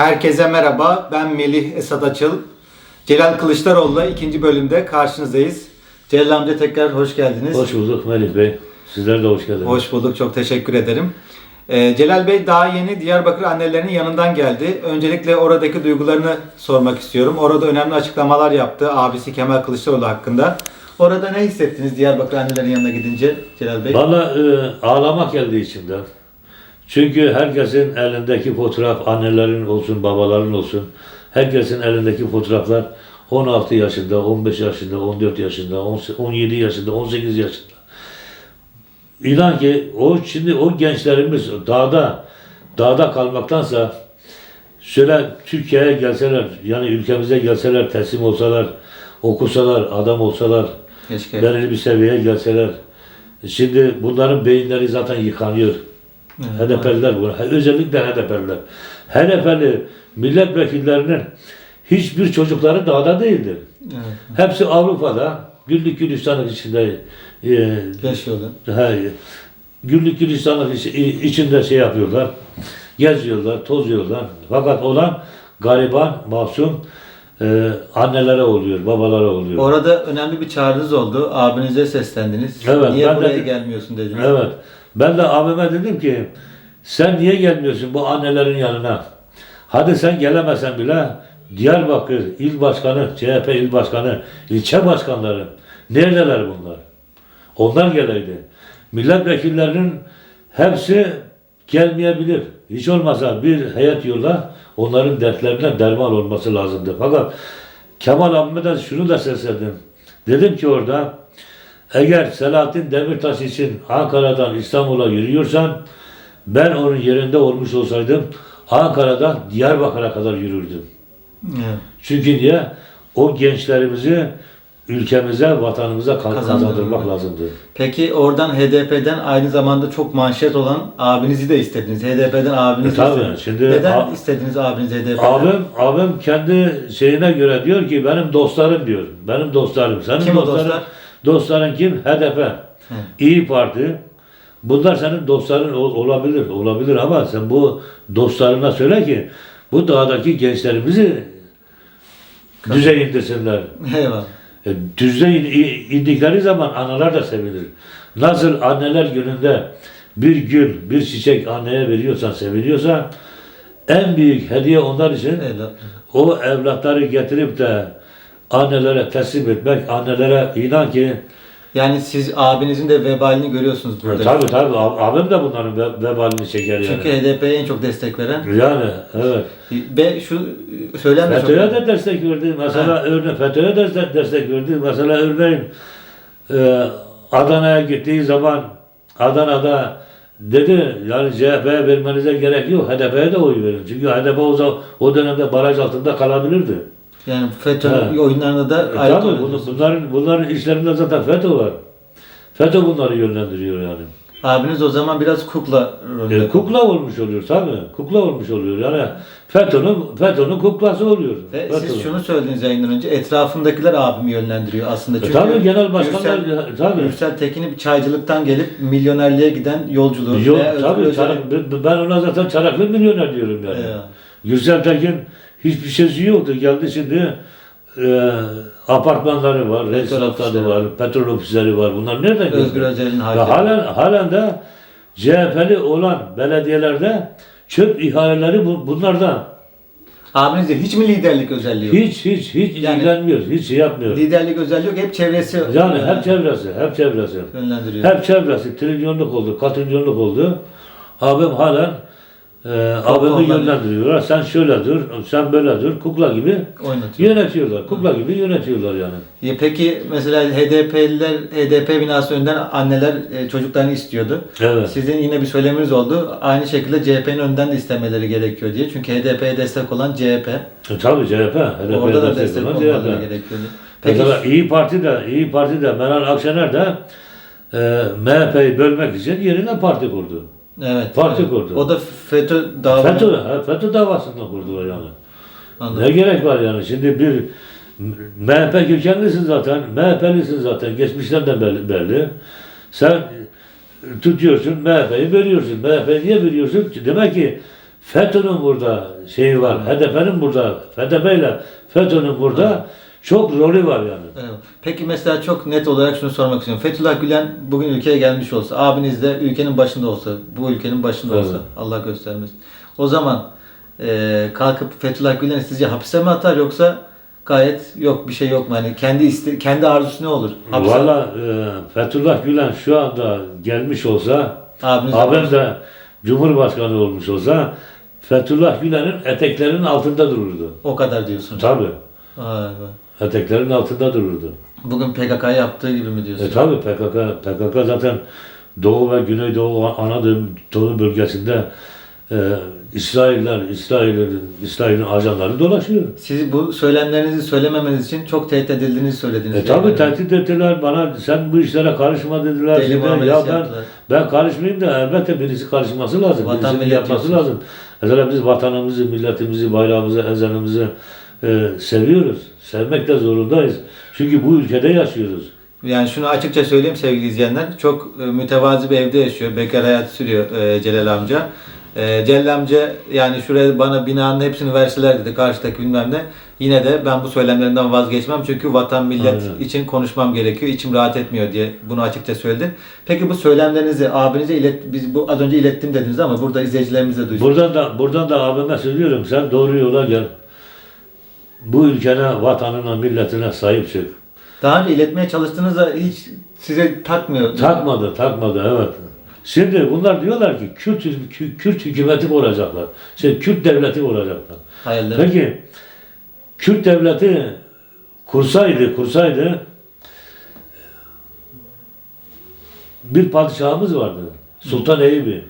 Herkese merhaba. Ben Melih Esat Açıl. Celal Kılıçdaroğlu'la ikinci bölümde karşınızdayız. Celal amca tekrar hoş geldiniz. Hoş bulduk Melih Bey. Sizler de hoş geldiniz. Hoş bulduk. Çok teşekkür ederim. Ee, Celal Bey daha yeni Diyarbakır annelerinin yanından geldi. Öncelikle oradaki duygularını sormak istiyorum. Orada önemli açıklamalar yaptı abisi Kemal Kılıçdaroğlu hakkında. Orada ne hissettiniz Diyarbakır annelerin yanına gidince Celal Bey? Valla e, ağlamak geldi içimden. Çünkü herkesin elindeki fotoğraf, annelerin olsun, babaların olsun, herkesin elindeki fotoğraflar 16 yaşında, 15 yaşında, 14 yaşında, 17 yaşında, 18 yaşında. İnan ki o şimdi o gençlerimiz dağda dağda kalmaktansa şöyle Türkiye'ye gelseler yani ülkemize gelseler teslim olsalar okusalar adam olsalar Keşke. belirli bir seviyeye gelseler şimdi bunların beyinleri zaten yıkanıyor. Evet, HDP'liler bunu. Özellikle HDP'liler. HDP'li milletvekillerinin hiçbir çocukları dağda değildir. Evet. Hepsi Avrupa'da güllük gülistanlık içinde e, Yaşıyorlar. He, güllük gülistanlık iç- içinde şey yapıyorlar. Geziyorlar, tozuyorlar. Fakat olan gariban, masum e, annelere oluyor, babalara oluyor. Orada önemli bir çağrınız oldu. Abinize seslendiniz. Evet, Niye ben de- buraya gelmiyorsun dediniz. Evet. Ben de abime dedim ki sen niye gelmiyorsun bu annelerin yanına? Hadi sen gelemesen bile Diyarbakır il başkanı, CHP il başkanı, ilçe başkanları neredeler bunlar? Onlar geleydi. Milletvekillerinin hepsi gelmeyebilir. Hiç olmazsa bir heyet yolla onların dertlerine derman olması lazımdı. Fakat Kemal abime de şunu da seslendim. Dedim ki orada eğer Selahattin Demirtaş için Ankara'dan İstanbul'a yürüyorsan ben onun yerinde olmuş olsaydım Ankara'dan Diyarbakır'a kadar yürürdüm. Evet. Çünkü niye? O gençlerimizi ülkemize, vatanımıza ka- Kazandırmak. kazandırmak lazımdı. Peki oradan HDP'den aynı zamanda çok manşet olan abinizi de istediniz. HDP'den abinizi E, tabii, istediniz. şimdi Neden a- istediniz abinizi HDP'den? Abim, abim kendi şeyine göre diyor ki benim dostlarım diyor. Benim dostlarım. Senin Kim dostların, dostlar? Dostların kim? HDP. İyi Parti. Bunlar senin dostların ol- olabilir. Olabilir ama sen bu dostlarına söyle ki bu dağdaki gençlerimizi düze indirsinler. Eyvallah. E, düzde in- in- indikleri zaman analar da sevinir. Nasıl anneler gününde bir gül, bir çiçek anneye veriyorsan, seviliyorsa en büyük hediye onlar için Eyvallah. o evlatları getirip de annelere teslim etmek, annelere inan ki Yani siz abinizin de vebalini görüyorsunuz burada. tabi tabi abim de bunların ve- vebalini çeker yani. Çünkü HDP'ye en çok destek veren Yani evet. ve şu söylen de çok FETÖ'ye de destek verdi. Mesela örneğin FETÖ'ye de destek, destek verdi. Mesela örneğin e, Adana'ya gittiği zaman Adana'da dedi yani CHP'ye vermenize gerek yok. HDP'ye de oy verin. Çünkü HDP o, zaman, o dönemde baraj altında kalabilirdi. Yani FETÖ Ha. oyunlarına da E, ayrı tabii bunu, bunların, bunların işlerinde zaten FETÖ var. FETÖ bunları yönlendiriyor yani. Abiniz o zaman biraz kukla rolünde. E, kukla olmuş oluyor tabii. Kukla olmuş oluyor. Yani FETÖ'nün FETÖ'nün kuklası oluyor. Ve FETÖ'nün. siz şunu söylediniz yayından önce etrafındakiler abimi yönlendiriyor aslında. E, Çünkü tabii genel başkanlar Gürsel, tabii. Gürsel Tekin'i çaycılıktan gelip milyonerliğe giden yolculuğu. Yok Özgür tabii çarak, ben- ona zaten çaraklı milyoner diyorum yani. Evet. Gürsel Tekin hiçbir şeysi yoktu. Geldi şimdi e, apartmanları var, restoranları var, petrol ofisleri var. Bunlar nereden geldi? Özgür Özel'in hakemi. halen, halen de CHP'li olan belediyelerde çöp ihaleleri bu, bunlardan. Abinizde hiç mi liderlik özelliği yok? Hiç hiç hiç Yani- ilgilenmiyor, hiç şey yapmıyor. Liderlik özelliği yok. Hep çevresi Yani hep çevresi, hep çevresi. yönlendiriyor. Hep çevresi trilyonluk oldu, katrilyonluk oldu. Abim halen e, abimi onlar- yönlendiriyorlar. Sen şöyle dur, sen böyle dur. Kukla gibi Oynatıyor. yönetiyorlar. Kukla gibi yönetiyorlar yani. Ya Peki mesela HDP'liler HDP binası önünden anneler e, çocuklarını istiyordu. Evet. Sizin yine bir söyleminiz oldu. Aynı şekilde CHP'nin önden de istemeleri gerekiyor diye. Çünkü HDP'ye destek olan CHP. E, tabii CHP. HDP'ye Orada da destek destek olan olmaları CHP. gerekiyordu. Peki Mesela İyi Parti de, İyi Parti de Meral Akşener de e, MHP'yi bölmek için yerine parti kurdu. Evet. Parti evet. kurdu. O da FETÖ davası. FETÖ, FETÖ davasında kurdular yani. Anladım. Ne gerek var yani? Şimdi bir MHP kökenlisin zaten, MHP'lisin zaten, geçmişten de belli. belli. Sen tutuyorsun, MHP'yi veriyorsun. MHP niye veriyorsun? Demek ki FETÖ'nün burada şeyi var. HDP'nin burada, HDP ile FETÖ'nün burada çok rolü var yani. Evet. Peki mesela çok net olarak şunu sormak istiyorum. Fethullah Gülen bugün ülkeye gelmiş olsa, abiniz de ülkenin başında olsa, bu ülkenin başında Evet. olsa, Allah göstermesin. O zaman e, kalkıp Fethullah Gülen'i sizce hapise mi atar yoksa gayet yok bir şey yok mu? Hani kendi iste, kendi arzusu ne olur? Hapse- Valla e, Fethullah Gülen şu anda gelmiş olsa, Abiniz abim de Cumhurbaşkanı olmuş olsa Fethullah Gülen'in eteklerinin altında dururdu. o kadar diyorsunuz. Tabi. Vay vay. Eteklerinin altında dururdu. Bugün PKK yaptığı gibi mi diyorsunuz? E tabi PKK, PKK zaten Doğu ve Güneydoğu Anadolu bölgesinde e, İsrailler, İsrail'in, İsrail'in ajanları dolaşıyor. Siz bu söylemlerinizi söylememeniz için çok tehdit edildiğinizi söylediniz. E tabi tehdit ettiler bana sen bu işlere karışma dediler. Deli ya ben, yaptılar. ben karışmayayım da elbette birisi karışması lazım. Vatan millet yapması diyorsunuz. lazım. Mesela biz vatanımızı, milletimizi, bayrağımızı, ezanımızı e, seviyoruz. Sevmek de zorundayız. Çünkü bu ülkede yaşıyoruz. Yani şunu açıkça söyleyeyim sevgili izleyenler. Çok e, mütevazi bir evde yaşıyor. Bekar hayat sürüyor e, Celal amca. E, Celal amca yani şuraya bana binanın hepsini verseler dedi karşıdaki bilmem ne. Yine de ben bu söylemlerinden vazgeçmem. Çünkü vatan millet Aynen. için konuşmam gerekiyor. İçim rahat etmiyor diye bunu açıkça söyledi. Peki bu söylemlerinizi abinize ilet biz bu az önce ilettim dediniz ama burada izleyicilerimiz de duysun. Buradan da buradan da abime söylüyorum sen doğru yola gel. Bu ülkene, vatanına, milletine sahip çık. Daha önce iletmeye çalıştığınızda hiç size takmıyor. Takmadı, takmadı evet. Şimdi bunlar diyorlar ki Kürt, Kürt, hükümeti kuracaklar. Şey, Kürt devleti kuracaklar. Hayırlı. Peki Kürt devleti kursaydı, kursaydı bir padişahımız vardı. Sultan Eyüp'ü.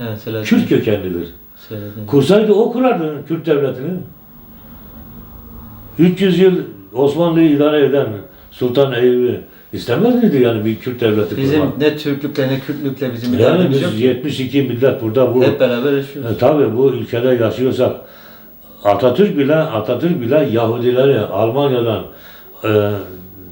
Evet. Kürt kökenlidir. Selahattin. Kursaydı o kurardı Kürt devletini. 300 yıl Osmanlı'yı idare eden Sultan Eyüp'ü istemez miydi yani bir Kürt devleti Bizim kurmak? ne Türklükle ne Kürtlükle bizim Yani yok. biz ki. 72 millet burada bu Hep beraber yaşıyoruz. e, tabii bu ülkede yaşıyorsak Atatürk bile Atatürk bile Yahudileri Almanya'dan e,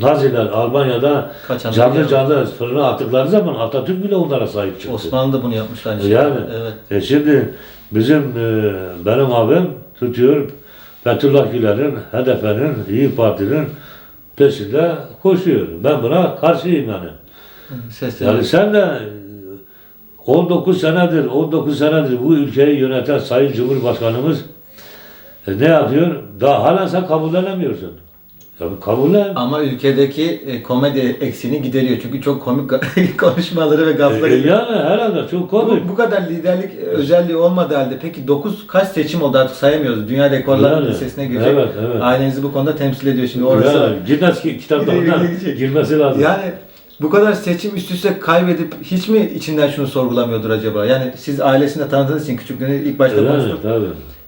Naziler Almanya'da Kaçanlar canlı canlı fırına attıkları zaman Atatürk bile onlara sahip çıktı. Osmanlı da bunu yapmış aynı Yani Evet. e şimdi bizim e, benim abim tutuyor Fethullah Gülen'in, HDP'nin, İyi Parti'nin peşinde koşuyor. Ben buna karşıyım yani. Sesleri. Yani sen de e, 19 senedir, 19 senedir bu ülkeyi yöneten Sayın Cumhurbaşkanımız e, ne yapıyor? Daha hala sen kabullenemiyorsun. Ya bu kabullen. Ama ülkedeki e, komedi eksiğini gideriyor. Çünkü çok komik konuşmaları ve E, gafları. yani herhalde çok komik. bu, bu kadar liderlik özelliği olmadığı halde peki 9 kaç seçim oldu artık sayamıyoruz. Dünya rekorları Yani, listesine girecek. evet, evet. Ailenizi bu konuda temsil ediyor şimdi orası. Yani, Guinness kitaplarına Gidecek. girmesi lazım. Yani bu kadar seçim üst üste kaybedip hiç mi içinden şunu sorgulamıyordur acaba? Yani siz ailesini tanıdığınız için küçüklüğünü ilk başta konuştuk. tabii.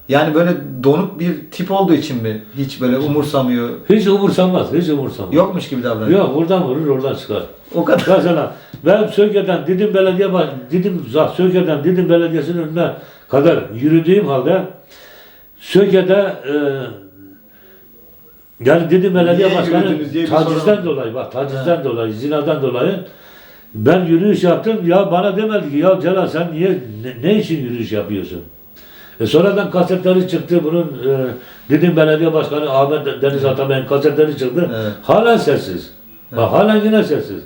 Yani böyle donuk bir tip olduğu için mi? Hiç böyle umursamıyor. Hiç umursamaz, hiç umursamaz. Yokmuş gibi davranıyor. Yok, buradan vurur, oradan çıkar. O kadar. Mesela ben Söke'den Didim Belediye Baş- Didim Söke'den Didim Belediyesi'nin önüne kadar yürüdüğüm halde Söke'de e, yani Didim Belediye Niye Başkanı tacizden dolayı bak tacizden dolayı zinadan dolayı ben yürüyüş yaptım ya bana demedi ki ya Celal sen niye ne, ne için yürüyüş yapıyorsun? E sonradan kasetleri çıktı bunun e, Didim Belediye Başkanı Ahmet Deniz Atabay'ın kasetleri çıktı. Evet. Hala sessiz. Bak hala yine sessiz.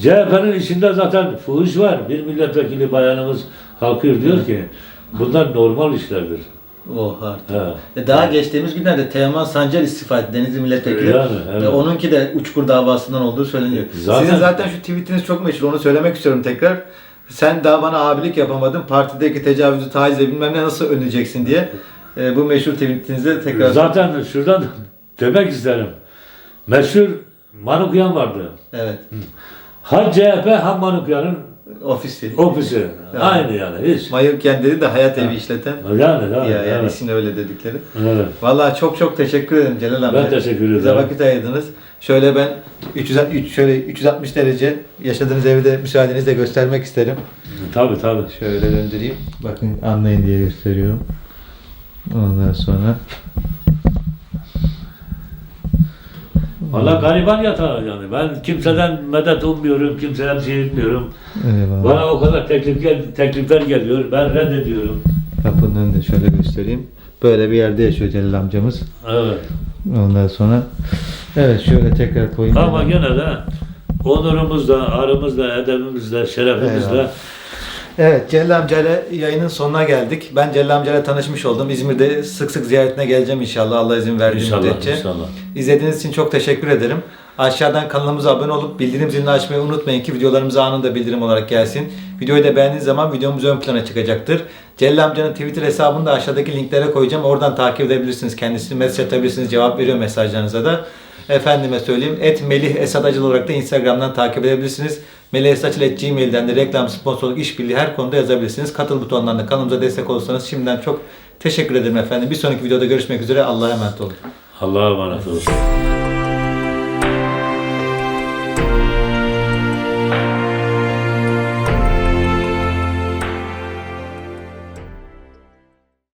CHP'nin içinde zaten fuhuş var. Bir milletvekili bayanımız kalkıyor diyor ki bunlar normal işlerdir. Oh artık. He. E daha geçtiğimiz günlerde Teoman Sancar istifa etti Denizli milletvekili. Yani, evet. Ve onunki de uçkur davasından olduğu söyleniyor. Zaten- Sizin zaten şu tweetiniz çok meşhur. Onu söylemek istiyorum tekrar. Sen daha bana abilik yapamadın. Partideki tecavüzü, tacize bilmem ne nasıl önleyeceksin diye. E, bu meşhur tweetinizde tekrar... Zaten şuradan demek isterim. Meşhur Manukyan vardı. Evet. Ha CHP ha Manukyan'ın Ofisi. ofisi. Aynı yani hiç. Mayırken dedi de hayat evi işleten. Yani, yani, Ya, yani evet. isimle öyle dedikleri. Evet. Vallahi çok çok teşekkür ederim Celal abi. Ben teşekkür ederim. Bize vakit ayırdınız. Şöyle ben 363 şöyle 360 derece yaşadığınız evi de müsaadenizle göstermek isterim. Tabii tabii. Şöyle döndüreyim. Bakın anlayın diye gösteriyorum. Ondan sonra Valla gariban yatağı yani. Ben kimseden medet ummuyorum, kimseden şey etmiyorum. Eyvallah. Bana o kadar teklif gel, teklifler geliyor. Ben reddediyorum. Kapının önünde şöyle göstereyim. Böyle bir yerde yaşıyor Celal amcamız. Evet. Ondan sonra evet şöyle tekrar koyayım. Ama gene de onurumuzla, arımızla, edebimizle, şerefimizle Eyvallah. Evet Celal amcayla yayının sonuna geldik. Ben Celal amcayla tanışmış oldum. İzmir'de sık sık ziyaretine geleceğim inşallah Allah izin verdiği inşallah, müddetçe. inşallah. İzlediğiniz için çok teşekkür ederim. Aşağıdan kanalımıza abone olup bildirim zilini açmayı unutmayın ki videolarımız anında bildirim olarak gelsin. Videoyu da beğendiğiniz zaman videomuz ön plana çıkacaktır. Celal amcanın Twitter hesabını da aşağıdaki linklere koyacağım. Oradan takip edebilirsiniz. Kendisini mesaj atabilirsiniz. Cevap veriyor mesajlarınıza da. Efendime söyleyeyim. Et Melih Esad Acıl olarak da Instagram'dan takip edebilirsiniz. Melih Esad Acıl Gmail'den de reklam, sponsorluk, işbirliği her konuda yazabilirsiniz. Katıl butonlarına kanalımıza destek olursanız şimdiden çok teşekkür ederim efendim. Bir sonraki videoda görüşmek üzere. Allah'a emanet olun. Allah'a emanet olun.